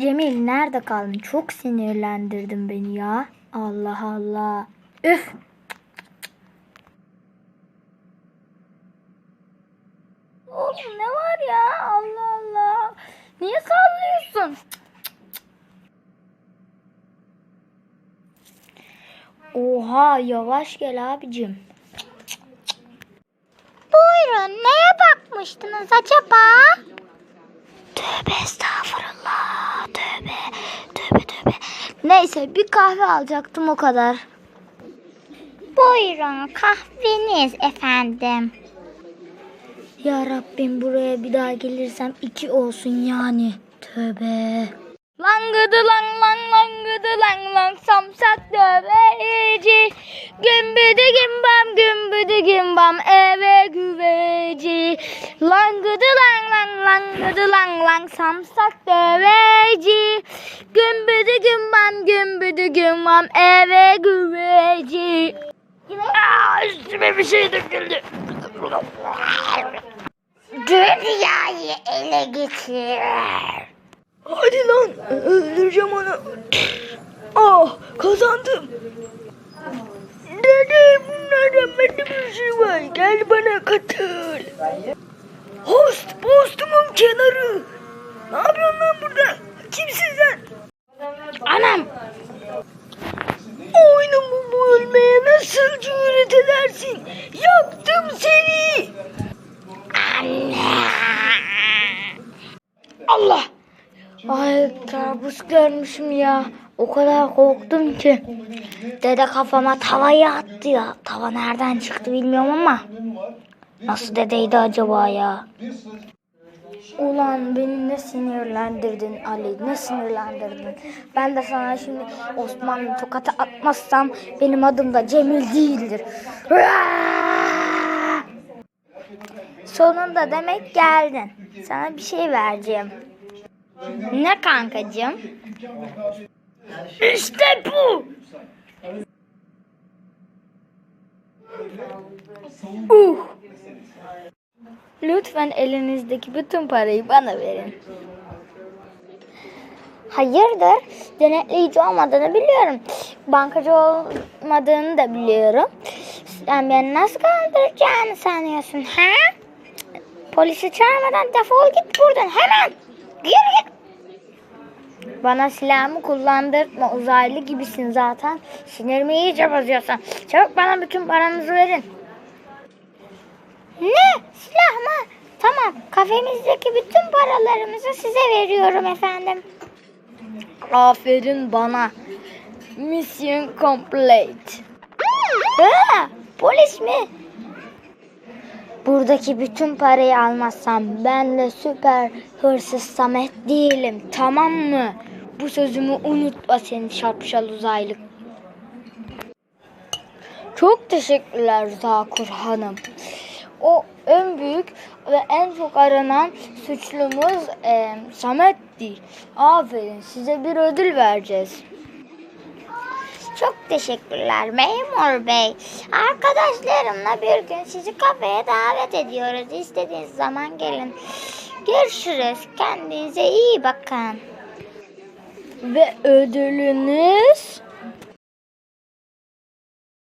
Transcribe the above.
Cemil nerede kaldın? Çok sinirlendirdin beni ya. Allah Allah. Üf. Oğlum ne var ya? Allah Allah. Niye sallıyorsun? Oha yavaş gel abicim. Buyurun neye bakmıştınız acaba? Tövbe estağfurullah. Tövbe. Tövbe tövbe. Neyse bir kahve alacaktım o kadar. Buyurun kahveniz efendim. Ya Rabbim buraya bir daha gelirsem iki olsun yani. Tövbe. Langıdı lang lang langıdı lang lang samsak döveci. Gümbüdü gimbam gümbüdü gimbam eve güveci. Langıdı lang lang lang lang samsak döveci. Gümbüdü gimbam gümbüdü gimbam eve güveci. Aa, üstüme bir şey döküldü. Dünyayı ele geçir. Hadi lan öldüreceğim onu. Ah kazandım. Dede bunlardan bende bir şey var. Gel bana katıl. Host postumun kenarı. Ne yapıyorsun lan burada? Kimsin sen? Anam. Oyunumu bölmeye nasıl cüret edersin? Yaktım seni. Allah. Ay kabus görmüşüm ya. O kadar korktum ki. Dede kafama tavayı attı ya. Tava nereden çıktı bilmiyorum ama. Nasıl dedeydi acaba ya? Ulan beni ne sinirlendirdin Ali, ne sinirlendirdin. Ben de sana şimdi Osmanlı tokatı atmazsam benim adım da Cemil değildir. Sonunda demek geldin. Sana bir şey vereceğim. Ne kankacığım? İşte bu. Uh. Lütfen elinizdeki bütün parayı bana verin. Hayırdır? Denetleyici olmadığını biliyorum. Bankacı olmadığını da biliyorum. Sen beni nasıl kandıracağını sanıyorsun ha? Polisi çağırmadan defol git buradan hemen. Yürü git. Bana silahımı kullandırtma uzaylı gibisin zaten. Sinirimi iyice bozuyorsun. Çabuk bana bütün paranızı verin. Ne? Silah mı? Tamam. Kafemizdeki bütün paralarımızı size veriyorum efendim. Aferin bana. Mission complete. Ha, polis mi? Buradaki bütün parayı almazsam ben de süper hırsız Samet değilim tamam mı? Bu sözümü unutma senin şapşal uzaylı. Çok teşekkürler Zakur Hanım. O en büyük ve en çok aranan suçlumuz e, Samet değil. Aferin size bir ödül vereceğiz. Çok teşekkürler memur bey. Arkadaşlarımla bir gün sizi kafeye davet ediyoruz. İstediğiniz zaman gelin. Görüşürüz. Kendinize iyi bakın. Ve ödülünüz